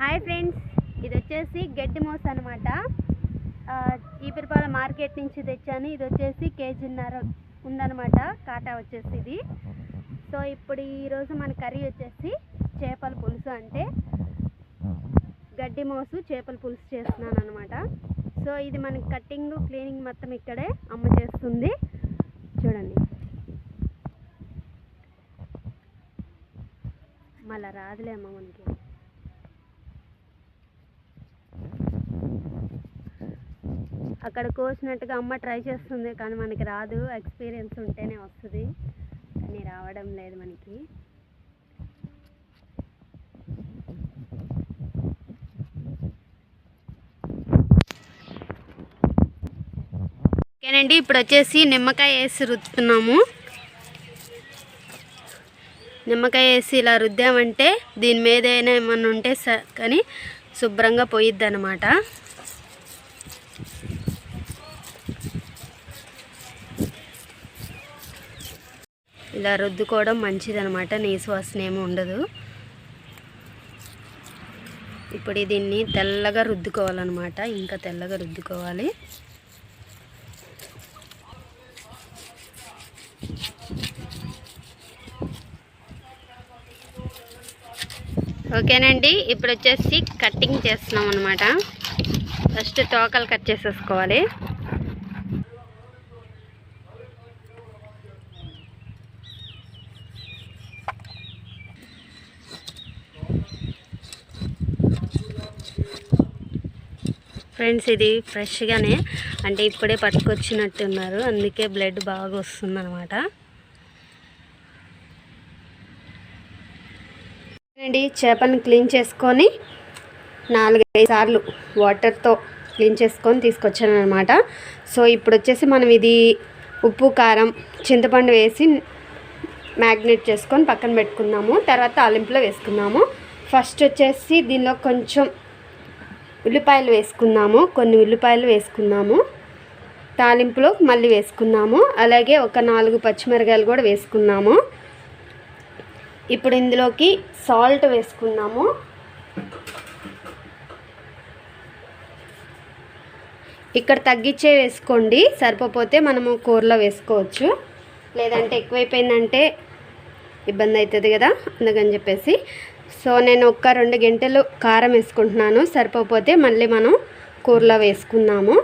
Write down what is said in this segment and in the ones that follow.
Hi friends ఇది వచ్చేసి గడ్డి మోస అనమాట ఈపిరిపాల మార్కెట్ నుంచి తెచ్చాను. ఇది వచ్చేసి కేజీన్నర ఉందన్నమాట. కాటా వచ్చేసి ఇది. సో ఇప్పుడు ఈరోజు మన కర్రీ వచ్చేసి చేపల పులుసు అంటే గడ్డి మోసు చేపల పులుసు చేస్తున్నాను అనమాట సో ఇది మనకి కట్టింగ్ క్లీనింగ్ మొత్తం ఇక్కడే అమ్మ చేస్తుంది. చూడండి. మళ్ళీ రాదులేమ్మ మనకి. అక్కడ కోసినట్టుగా అమ్మ ట్రై చేస్తుంది కానీ మనకి రాదు. ఎక్స్పీరియన్స్ ఉంటేనే వస్తుంది. కానీ రావడం లేదు మనకి. ఓకేనండి ఇప్పుడు వచ్చేసి నిమ్మకాయ వేసి రుద్దుతున్నాము. నిమ్మకాయ వేసి ఇలా రుద్దామంటే దీని మీద అయినా ఏమన్నా ఉంటే స కానీ శుభ్రంగా పోయిద్ది అనమాట ఇలా రుద్దుకోవడం మంచిది అనమాట నీసు వాసన ఏమి ఉండదు. ఇప్పుడు దీన్ని తెల్లగా రుద్దుకోవాలన్నమాట ఇంకా తెల్లగా రుద్దుకోవాలి. ఓకేనండి. ఇప్పుడు వచ్చేసి కట్టింగ్ చేస్తున్నాం అనమాట ఫస్ట్ తోకలు కట్ చేసేసుకోవాలి. ఫ్రెండ్స్ ఇది ఫ్రెష్గానే అంటే ఇప్పుడే పట్టుకొచ్చినట్టున్నారు. అందుకే బ్లడ్ బాగా వస్తుందన్నమాట. అండి చేపను క్లీన్ చేసుకొని నాలుగైదు సార్లు వాటర్తో క్లీన్ చేసుకొని తీసుకొచ్చాను అనమాట సో ఇప్పుడు వచ్చేసి మనం ఇది ఉప్పు కారం చింతపండు వేసి మ్యాగ్నేట్ చేసుకొని పక్కన పెట్టుకున్నాము తర్వాత తాలింపులో వేసుకున్నాము ఫస్ట్ వచ్చేసి దీనిలో కొంచెం ఉల్లిపాయలు వేసుకున్నాము కొన్ని ఉల్లిపాయలు వేసుకున్నాము తాలింపులో మళ్ళీ వేసుకున్నాము అలాగే ఒక నాలుగు పచ్చిమిరకాయలు కూడా వేసుకున్నాము. ఇప్పుడు ఇందులోకి సాల్ట్ వేసుకున్నాము. ఇక్కడ తగ్గించే వేసుకోండి సరిపోతే మనము కూరలో వేసుకోవచ్చు. లేదంటే ఎక్కువైపోయిందంటే ఇబ్బంది అవుతుంది కదా అందుకని చెప్పేసి సో నేను ఒక రెండు గంటలు కారం వేసుకుంటున్నాను. సరిపోతే మళ్ళీ మనం కూరలో వేసుకున్నాము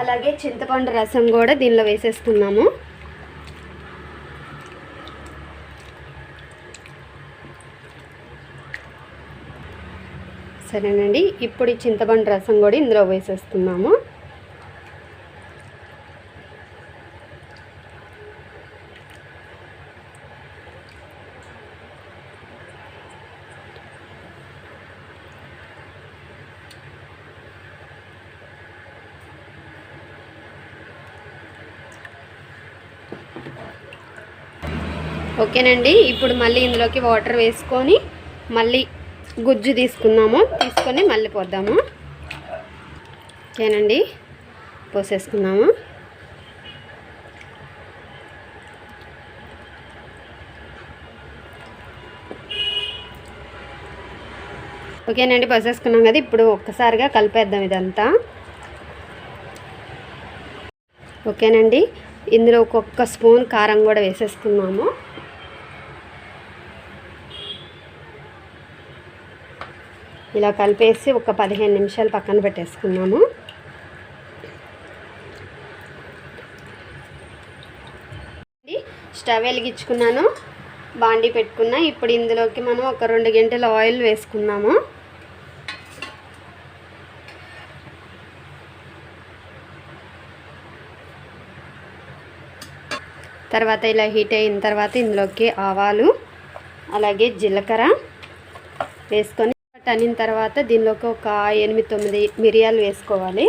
అలాగే చింతపండు రసం కూడా దీనిలో వేసేసుకున్నాము సరేనండి. ఇప్పుడు ఈ చింతపండు రసం కూడా ఇందులో వేసేస్తున్నాము ఓకేనండి. ఇప్పుడు మళ్ళీ ఇందులోకి వాటర్ వేసుకొని మళ్ళీ గుజ్జు తీసుకున్నాము తీసుకొని మళ్ళీ పోద్దాము. ఓకేనండి. పోసేసుకున్నాము ఓకేనండి పోసేసుకున్నాం కదా. ఇప్పుడు ఒక్కసారిగా కలిపేద్దాం ఇదంతా. ఓకేనండి. ఇందులో ఒక్కొక్క స్పూన్ కారం కూడా వేసేసుకున్నాము. ఇలా కలిపేసి ఒక పదిహేను నిమిషాలు పక్కన పెట్టేసుకున్నాము స్టవ్ వెలిగించుకున్నాను బాండి పెట్టుకున్నా. ఇప్పుడు ఇందులోకి మనం ఒక రెండు గంటల ఆయిల్ వేసుకున్నాము తర్వాత ఇలా హీట్ అయిన తర్వాత ఇందులోకి ఆవాలు అలాగే జీలకర్ర వేసుకొని టనిన తర్వాత దీనిలోకి ఒక ఎనిమిది తొమ్మిది మిరియాలు వేసుకోవాలి.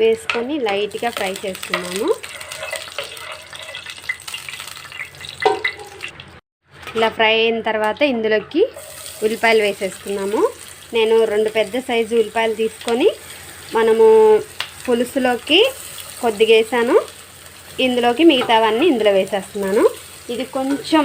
వేసుకొని లైట్గా ఫ్రై చేసుకున్నాము. ఇలా ఫ్రై అయిన తర్వాత ఇందులోకి ఉల్లిపాయలు వేసేసుకున్నాము. నేను రెండు పెద్ద సైజు ఉల్లిపాయలు తీసుకొని మనము పులుసులోకి కొద్దిగా వేసాను. ఇందులోకి మిగతావన్నీ ఇందులో వేసేస్తున్నాను. ఇది కొంచెం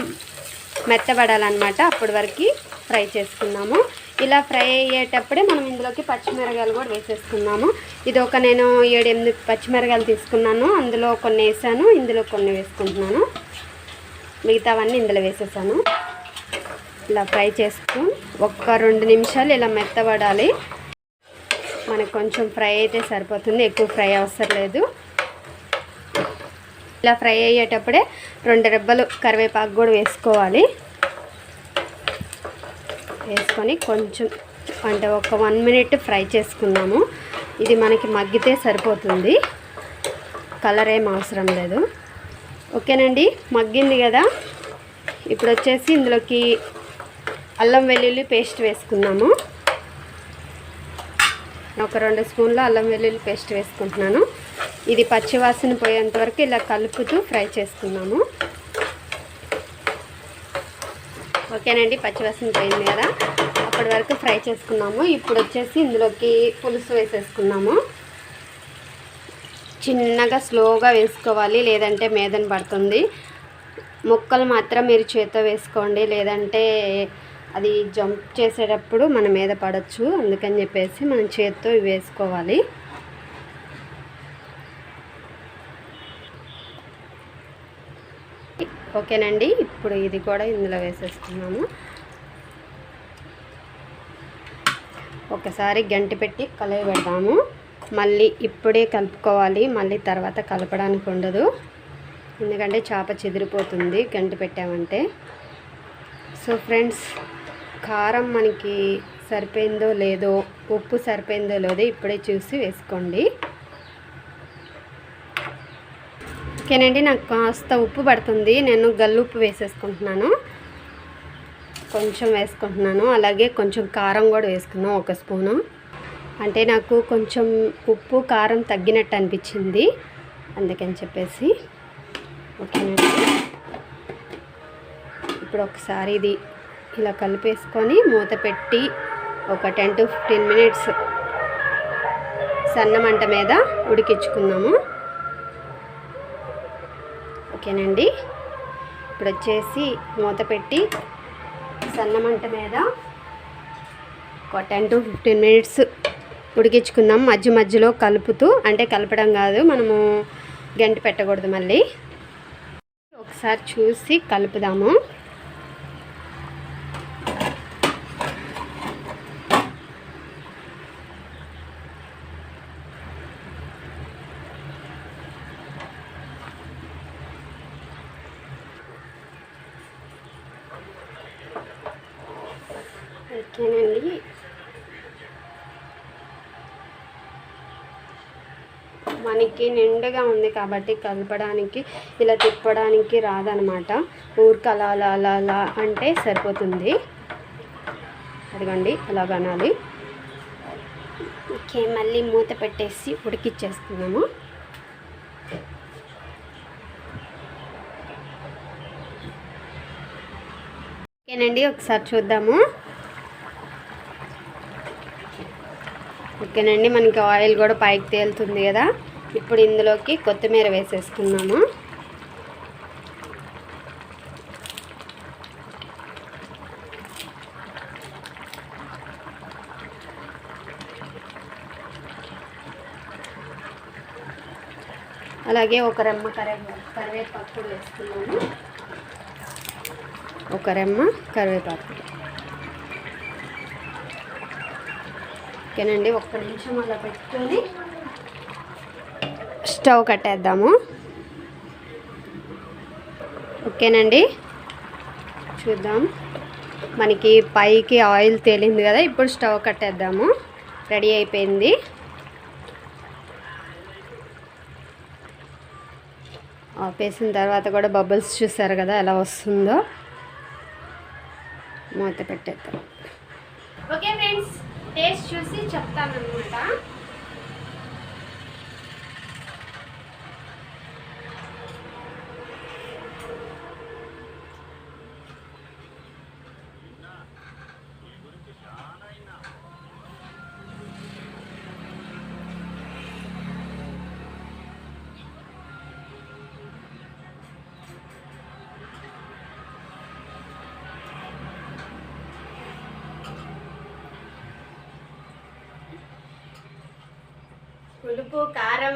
మెత్తబడాలన్నమాట. అప్పటి వరకు ఫ్రై చేసుకున్నాము. ఇలా ఫ్రై అయ్యేటప్పుడే మనం ఇందులోకి పచ్చిమిరకాయలు కూడా వేసేసుకున్నాము ఇది ఒక నేను ఏడెనిమిది పచ్చిమిరకాయలు తీసుకున్నాను. అందులో కొన్ని వేసాను. ఇందులో కొన్ని వేసుకుంటున్నాను. మిగతావన్నీ ఇందులో వేసేసాను. ఇలా ఫ్రై చేసుకుని ఒక్క రెండు నిమిషాలు ఇలా మెత్తబడాలి. మనకు కొంచెం ఫ్రై అయితే సరిపోతుంది. ఎక్కువ ఫ్రై అవసరం లేదు. ఇలా ఫ్రై అయ్యేటప్పుడే రెండు రెబ్బలు కరివేపాకు కూడా వేసుకోవాలి. వేసుకొని కొంచెం అంటే ఒక వన్ మినిట్ ఫ్రై చేసుకున్నాము. ఇది మనకి మగ్గితే సరిపోతుంది. కలర్ ఏం అవసరం లేదు. ఓకేనండి? మగ్గింది కదా? ఇప్పుడు వచ్చేసి ఇందులోకి అల్లం వెల్లుల్లి పేస్ట్ వేసుకున్నాము. ఒక రెండు స్పూన్ల అల్లం వెల్లుల్లి పేస్ట్ వేసుకుంటున్నాను. ఇది పచ్చివాసన పోయేంత వరకు ఇలా కలుపుతూ ఫ్రై చేసుకున్నాము. ఓకేనండి పచ్చివాసన పోయింది కదా. అప్పటి వరకు ఫ్రై చేసుకున్నాము. ఇప్పుడు వచ్చేసి ఇందులోకి పులుసు వేసేసుకున్నాము. చిన్నగా స్లోగా వేసుకోవాలి లేదంటే మేదన పడుతుంది. ముక్కలు మాత్రం మీరు చేత్తో వేసుకోండి లేదంటే అది జంప్ చేసేటప్పుడు మన మీద పడవచ్చు అందుకని చెప్పేసి మనం చేత్తో వేసుకోవాలి. ఓకేనండి ఇప్పుడు ఇది కూడా ఇందులో వేసేస్తున్నాము ఒకసారి గంటి పెట్టి కలయి పెడదాము. మళ్ళీ ఇప్పుడే కలుపుకోవాలి మళ్ళీ తర్వాత కలపడానికి ఉండదు. ఎందుకంటే చేప చెదిరిపోతుంది గంటి పెట్టామంటే. సో ఫ్రెండ్స్ కారం మనకి సరిపోయిందో లేదో ఉప్పు సరిపోయిందో లేదో ఇప్పుడే చూసి వేసుకోండి. ఓకేనండి నాకు కాస్త ఉప్పు పడుతుంది. నేను గల్లుప్పు వేసేసుకుంటున్నాను. కొంచెం వేసుకుంటున్నాను. అలాగే కొంచెం కారం కూడా వేసుకున్నాం ఒక స్పూను. అంటే నాకు కొంచెం ఉప్పు కారం తగ్గినట్టు అనిపించింది. అందుకని చెప్పేసి. ఓకేనండి. ఇప్పుడు ఒకసారి ఇది ఇలా కలిపేసుకొని మూత పెట్టి ఒక టెన్ టు ఫిఫ్టీన్ మినిట్స్ సన్న మంట మీద ఉడికించుకుందాము. ఓకేనండి. ఇప్పుడు వచ్చేసి మూత పెట్టి సన్నమంట మీద ఒక టెన్ టు ఫిఫ్టీన్ మినిట్స్ ఉడికించుకుందాం. మధ్య మధ్యలో కలుపుతూ అంటే కలపడం కాదు మనము గంట పెట్టకూడదు మళ్ళీ. ఒకసారి చూసి కలుపుదాము. ఓకేనండి. మనకి నిండుగా ఉంది కాబట్టి కలపడానికి ఇలా తిప్పడానికి రాదనమాట. ఊరికి అలా అలా అలా అలా అంటే సరిపోతుంది. అదిగండి అలా కనాలి? ఓకే మళ్ళీ మూత పెట్టేసి ఉడికిచ్చేస్తున్నాము. ఓకేనండి ఒకసారి చూద్దాము. ఓకేనండి మనకి ఆయిల్ కూడా పైకి తేలుతుంది కదా. ఇప్పుడు ఇందులోకి కొత్తిమీర వేసేసుకున్నాము అలాగే ఒక రెమ్మ కరివే కరివేపాకు వేసుకున్నాము ఒక రెమ్మ కరివేపాకు. ఓకేనండి ఒక్క నిమిషం అలా పెట్టుకొని స్టవ్ కట్టేద్దాము. ఓకేనండి చూద్దాం. మనకి పైకి ఆయిల్ తేలింది కదా ఇప్పుడు స్టవ్ కట్టేద్దాము. రెడీ అయిపోయింది. ఆపేసిన తర్వాత కూడా బబుల్స్ చూసారు కదా ఎలా వస్తుందో. మూత పెట్టేద్దాం. ఓకే ఫ్రెండ్స్ టేస్ట్ చూసి చెప్తానమాట పులుపు కారం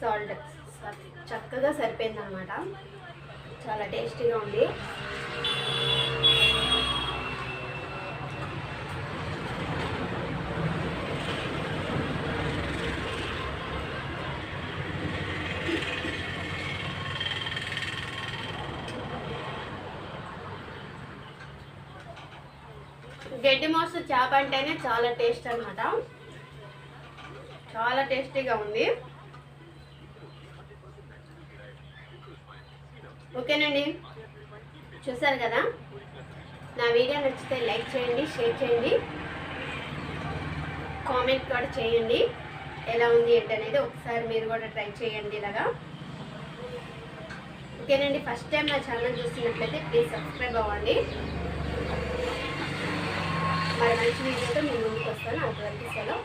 సాల్ట్. చక్కగా సరిపోయింది అనమాట చాలా టేస్టీగా ఉంది. గడ్డి మోసు చేప అంటేనే చాలా టేస్ట్ అనమాట చాలా టేస్టీగా ఉంది. ఓకేనండి? చూసారు కదా? నా వీడియో నచ్చితే లైక్ చేయండి షేర్ చేయండి. కామెంట్ కూడా చేయండి. ఎలా ఉంది ఏంటనేది ఒకసారి మీరు కూడా ట్రై చేయండి ఇలాగా. ఓకేనండి ఫస్ట్ టైం నా ఛానల్ చూస్తున్నట్లయితే ప్లీజ్ సబ్స్క్రైబ్ అవ్వండి. మరి మంచి వీడియోతో మీ ముందుకు వస్తాను. అంతవరకు సెలవు.